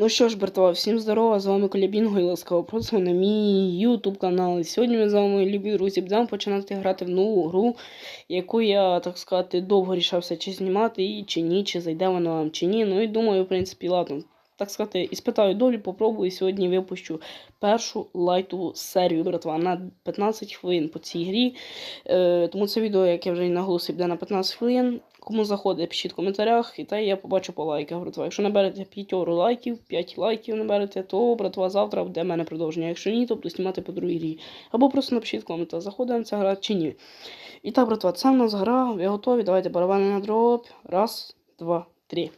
Ну що ж, братва, всім здорова, з вами Колябінго і ласкаво просимо на мій YouTube канал. І Сьогодні ми з вами, любі друзі, будемо починати грати в нову гру, яку я, так сказати, довго рішався, чи знімати і чи ні, чи зайде вона вам, чи ні. Ну і думаю, в принципі, ладно. Так сказати, іспитаю долю, попробую. Сьогодні випущу першу лайтову серію, братва, на 15 хвилин по цій грі. Е, тому це відео, як я вже і наголосив, буде на 15 хвилин. Кому заходить, пишіть в коментарях, і та я побачу по лайках, братва. Якщо наберете 5 лайків, 5 лайків наберете, то братва завтра буде в мене продовження. Якщо ні, то буду знімати по другій грі. Або просто напишіть в коментарях, заходить ця гра чи ні. І так, братва, це в нас гра, ви готові? Давайте барабани на дроп. Раз, два, три.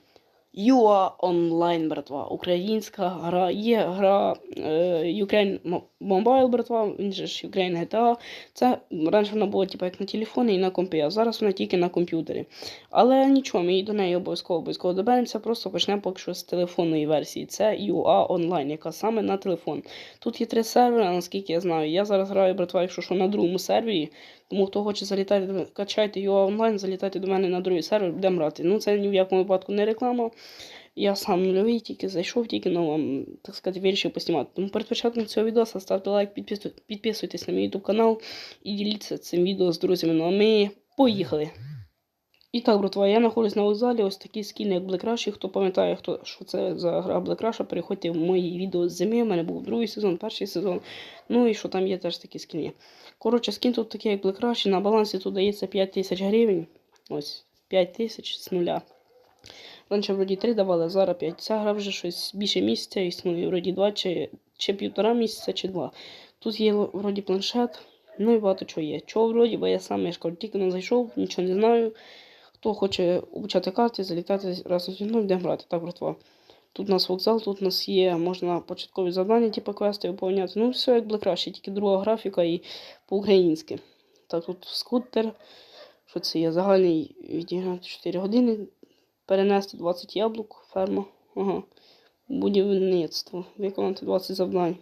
UA Online, братва. Українська гра. Є гра е, Ukraine Mobile, братва, він же ж Ukraine GTA. Це раніше вона була типу, як на телефоні і на компі, а зараз вона тільки на комп'ютері. Але нічого, ми до неї обов'язково обов'язково доберемося, просто почнемо поки що з телефонної версії. Це UA Online, яка саме на телефон. Тут є три сервери, наскільки я знаю. Я зараз граю, братва, якщо що на другому сервері. Тому хто хоче залітати, качайте його онлайн, залітайте до мене на другий сервер, будемо грати. Ну це ні в якому випадку не реклама. Я сам нульовий, тільки зайшов, тільки ну, вам, так сказати, вирішив поснімати. Тому перед початком цього відео ставте лайк, підписуйтесь на мій YouTube канал і діліться цим відео з друзями. Ну а ми поїхали. І так, братва, я знаходжусь на вокзалі, ось такі скіни, як Black Rush. Хто пам'ятає, хто, що це за гра Black Rush, переходьте в мої відео з зими. У мене був другий сезон, перший сезон. Ну і що там є теж такі скіни. Коротше, скін тут такий, як Black Rush, на балансі тут дається 5 тисяч гривень. Ось, 5 тисяч з нуля. Раніше вроді 3 давали, зараз 5. Ця гра вже щось більше місяця існує, вроді 2 чи, чи півтора місяця, чи 2. Тут є вроді планшет, ну і багато чого є. Чого вроді, бо я сам я ж кажу, тільки не зайшов, нічого не знаю. Хто хоче обучати карти, залітати разом зі мною, будемо грати. Так, братва. Тут у нас вокзал, тут у нас є, можна початкові завдання, типу квести виповняти. Ну, все як Black Rush, тільки друга графіка і по-українськи. Так, тут скутер. Що це є? Загальний відіграти 4 години. Перенести 20 яблук, ферма. Ага. Будівництво. Виконати 20 завдань.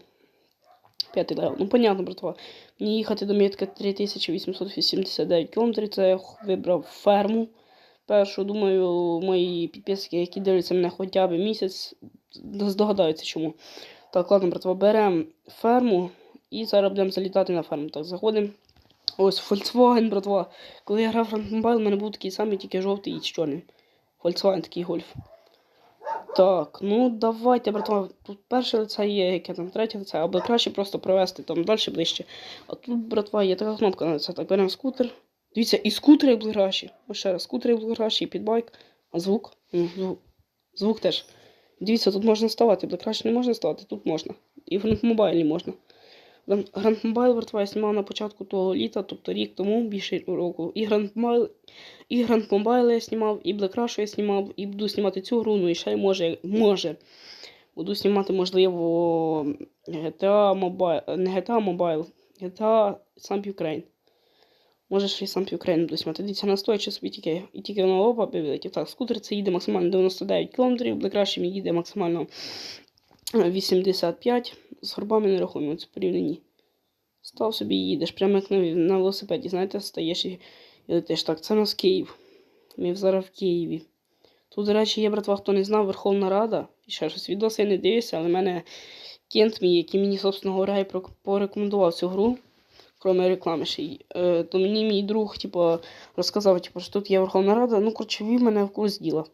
П'ятий левел. Ну, понятно, братва. Мені їхати до мітки 3889 км. Це я вибрав ферму. Першу, думаю, мої підписники, які дивляться мене хоча б місяць, здогадаються чому. Так, ладно, братва, беремо ферму і зараз будемо залітати на ферму. Так, заходимо. Ось Volkswagen, братва. Коли я грав в Mobile, у мене був такий самий, тільки жовтий і з чорним. Volkswagen такий гольф. Так, ну давайте, братва. Тут перше лице є, яке там третє лице, або краще просто провести там далі ближче. А тут, братва, є така кнопка на лице. Так, беремо скутер. Дивіться, і скутери були кращі. Ось ще раз, скутери були кращі, і підбайк. А звук? Ну, звук. Звук теж. Дивіться, тут можна ставати, краще не можна ставати, тут можна. І в Mobile можна. Mobile, братва, я знімав на початку того літа, тобто рік тому, більше року. І Mobile, і Grand Mobile я знімав, і Black я знімав, і буду знімати цю гру, ну і ще може, може. Буду знімати, можливо, GTA Mobile, не GTA Mobile, GTA Samp Ukraine. Може, ще Samp Ukraine буду знімати. Дивіться, настоячи собі тільки, і тільки воно опа вилетів. Так, скутер це їде максимально 99 км, Rush їде максимально е, 85 з горбами не рахуємо, це порівняні. Став собі і їдеш, прямо як на, на велосипеді, знаєте, стаєш і, і летиш. Так, це у нас Київ. Ми зараз в Києві. Тут, до речі, є, братва, хто не знав, Верховна Рада. І ще щось відоси я не дивився, але в мене кент мій, який мені, собственно говоря, порекомендував цю гру, крім реклами ще й. Е, то мені мій друг, типу, розказав, типу, що тут є Верховна Рада. Ну, коротше, вів мене в курс діла.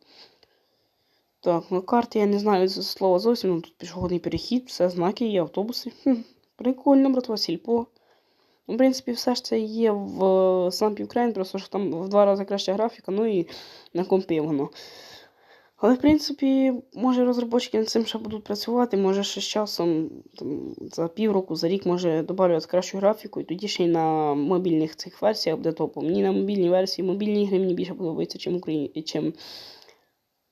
Так, ну карти я не знаю з- слова зовсім, ну тут пішохідний перехід, все, знаки є, автобуси. Хм, прикольно, братва, сільпо. Ну, в принципі, все ж це є в Сампі Україн, просто що там в два рази краща графіка, ну і на компі воно. Але, в принципі, може розробники над цим ще будуть працювати, може ще з часом, там, за півроку, за рік може додати кращу графіку, і тоді ще й на мобільних цих версіях буде топом. Мені на мобільній версії, мобільні ігри мені більше подобаються, чим, Україні, чим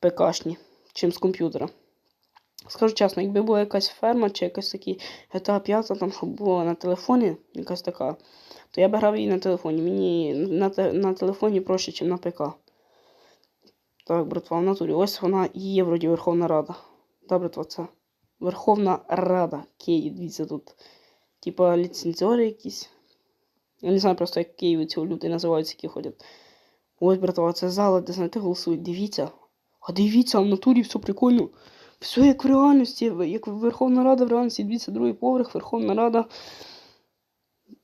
ПКшні, чим з комп'ютера. Скажу чесно, якби була якась ферма чи якась такі GTA 5, там, щоб була на телефоні, якась така, то я б грав її на телефоні. Мені на, на телефоні проще, ніж на ПК. Так, братва, в натурі. Ось вона і є вроді Верховна Рада. Да, братва, це Верховна Рада Київ, дивіться тут. Типа ліцензіори якісь. Я не знаю просто, як Києві ці люди називаються, які ходять. Ось, братва, це зала, де знаєте, голосують. Дивіться. А дивіться, в натурі все прикольно. Все як в реальності, як Верховна Рада в реальності, дивіться, другий поверх, Верховна Рада.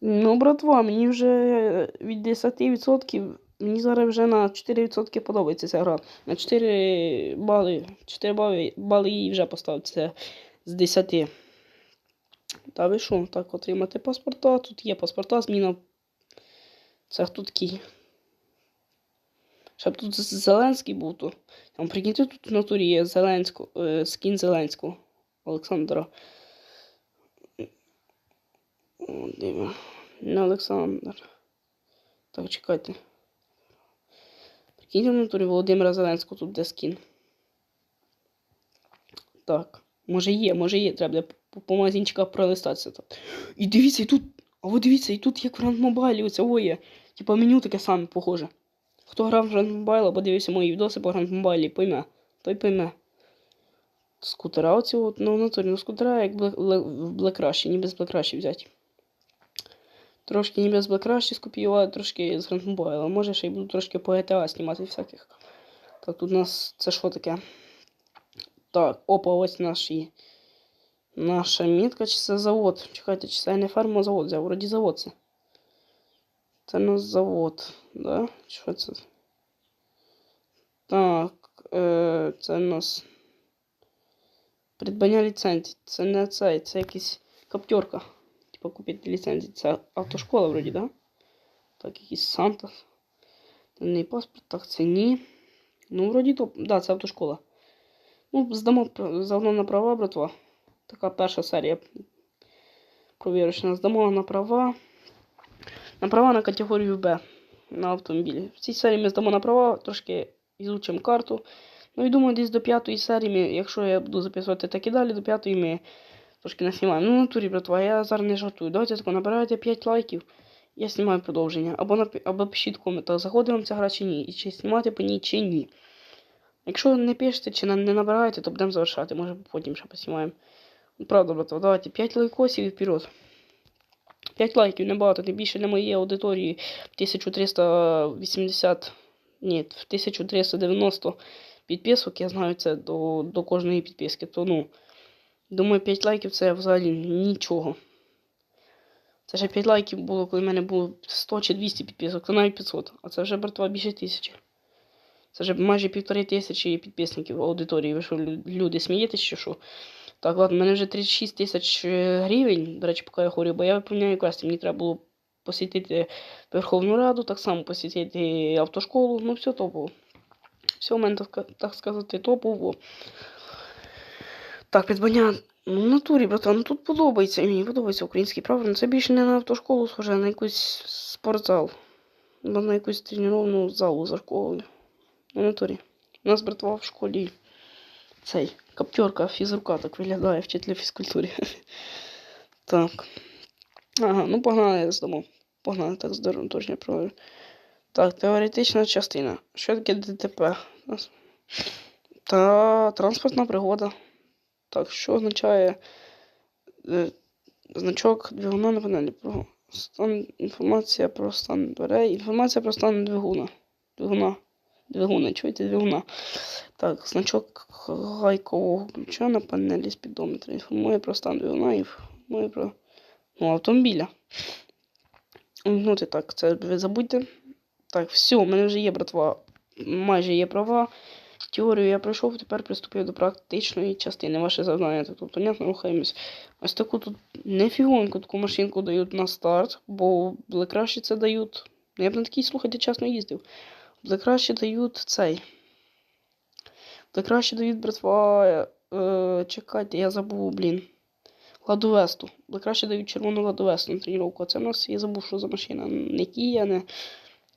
Ну, братва, мені вже від 10%, мені зараз вже на 4% подобається ця гра. На 4 бали, 4 бали, бали їй вже поставив це з 10. Та ви що? Так, отримати паспорта. Тут є паспорта, зміна. Це хто такий? Щоб тут Зеленський був то. Там прикиньте, тут в натурі є Зеленського, е, скін Зеленського. Олександра. О, диво. Не Олександр. Так, чекайте. Прикиньте в натурі Володимира Зеленського тут де скін. Так. Може є, може є, треба буде по, по пролистатися тут. І дивіться, і тут. А ви дивіться, і тут як в Grand Mobile, оце о є. Типа меню таке саме похоже. Хто грав в Grand Mobile або дивився мої відоси по Grand пойме. Той пойме. Скутера оці от, ну, в натурі, ну скутера як в Black Rush, ніби з Black Rush взяти. Трошки ніби з Black Rush скопіювали, трошки з Grand Mobile. Може ще й буду трошки по GTA знімати всяких. Так, тут у нас це що таке? Так, опа, ось наші. Наша мітка, чи це завод? Чекайте, чи це я не ферма, а завод взяв. Вроді завод це. Це у нас завод, да? Що це? Так, е, це у нас. Придбання ліцензій. Це не цей, це якийсь коптерка. Типа купити ліцензію. Це автошкола вроді, да? Так, якийсь. Це не паспорт, так це ні. Ну, вроді то. Да, це автошкола. Ну, здамо заодно на права, братва. Така перша серія. Провірочна. Здамо на права. На права на категорію Б на автомобілі. В цій серії ми здамо на права, трошки ізучимо карту. Ну і думаю, десь до п'ятої серії, якщо я буду записувати так і далі, до п'ятої ми трошки наснімаємо. Ну, натурі, братва, я зараз не жартую. Давайте тако набирайте 5 лайків. Я знімаю продовження. Або, напі... або пишіть в коментах, заходить вам ця гра чи ні. І чи знімати по ній чи ні. Якщо не пишете чи не набираєте, то будемо завершати. Може потім ще поснімаємо. Правда, братва, давайте 5 лайкосів і вперед. 5 лайків небагато, тим більше для моєї аудиторії 1380. Ні, в 1390 підписок. Я знаю це до, до кожної підписки. То ну. Думаю, 5 лайків це взагалі нічого. Це ще 5 лайків було, коли в мене було 100 чи 200 підписок, то навіть 500. А це вже, братва, більше тисячі. Це вже майже півтори тисячі підписників аудиторії. Ви що, люди смієтесь чи що? Так, ладно, в мене вже 36 тисяч е, гривень, до речі, поки я хворію, бо я виповняю квести. Мені треба було посітити Верховну Раду, так само посітити автошколу, ну все топово. Все, у мене, так сказати, топово. Так, придбання. Ну, в натурі, братан, ну тут подобається. І Мені подобається український прапор. Ну, Це більше не на автошколу схоже, а на якийсь спортзал. Або на якусь тренувальну залу за школою. В натурі. У нас, братва, в школі цей каптерка фізрука так виглядає вчителя фізкультури. Так. Ага, ну погнали здамо. Погнали, так здорово, точно проведу. Так, теоретична частина. Що таке ДТП? Та транспортна пригода. Так, що означає е, значок двигуна на панелі? Стан, інформація про стан дверей. Інформація про стан двигуна. Двигуна. Двигуна, чуєте, двигуна. Так, значок гайкового ключа на панелі спідометра. Інформує про стан двигуна інформує про ну, автомобіля. Вмкнути так, це ви забудьте. Так, все, у мене вже є, братва. Майже є права. Теорію я пройшов, тепер приступив до практичної частини. Ваше завдання тут, понятно, рухаємось. Ось таку тут нефігоньку таку машинку дають на старт, бо були краще це дають. Ну, Я б на такій, слухайте, чесно їздив. Були краще дають цей. Були краще дають, братва. Е, чекайте, я забув, блін. Ладовесту. Були краще дають червону ладовесту на тренування. Це в нас я забув, що за машина. Не Кія, не.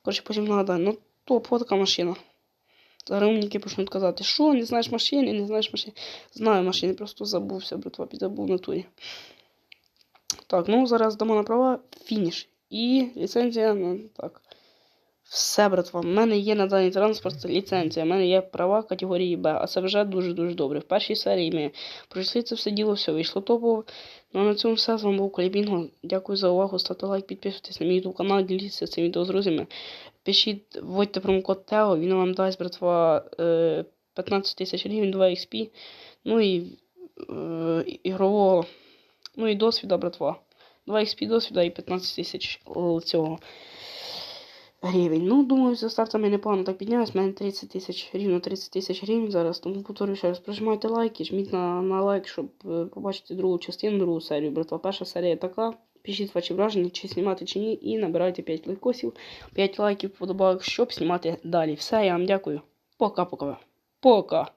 Коротше, потім нагадаю. Ну, топ, така машина. Умніки почнуть казати, що не знаєш машини, не знаєш машини. Знаю машини, просто забувся, братва, підзабув на турі. Так, ну зараз дамо на права фініш. І ліцензія, ну так. Все, братва, в мене є на даний транспорт ліцензія, в мене є права категорії Б, а це вже дуже-дуже добре. В першій серії ми пройшли це все діло, все вийшло топово. Ну а на цьому все. З вами був Колібінго. Дякую за увагу. Ставте лайк, підписуйтесь на мій YouTube канал, діліться цим відео з друзями. Пишіть, вводьте промокод Тео, він вам дасть, братва, е, 15 тисяч гривень, 2 XP. Ну і е, ігрового. Ну і досвіда, братва. 2 XP досвіда і 15 тисяч е, цього гривень. Ну, думаю, за стартами непогано так піднялась. У мене 30 тисяч, рівно 30 тисяч гривень зараз. Тому повторюю ще раз, прожимайте лайки, жміть на, на лайк, щоб е, побачити другу частину, другу серію. Братва, перша серія така. Пишіть ваші враження, чи знімати, чи ні, і набирайте 5 лайкосів, 5 лайків, подобайок, щоб знімати далі. Все, я вам дякую. Пока-пока. Пока.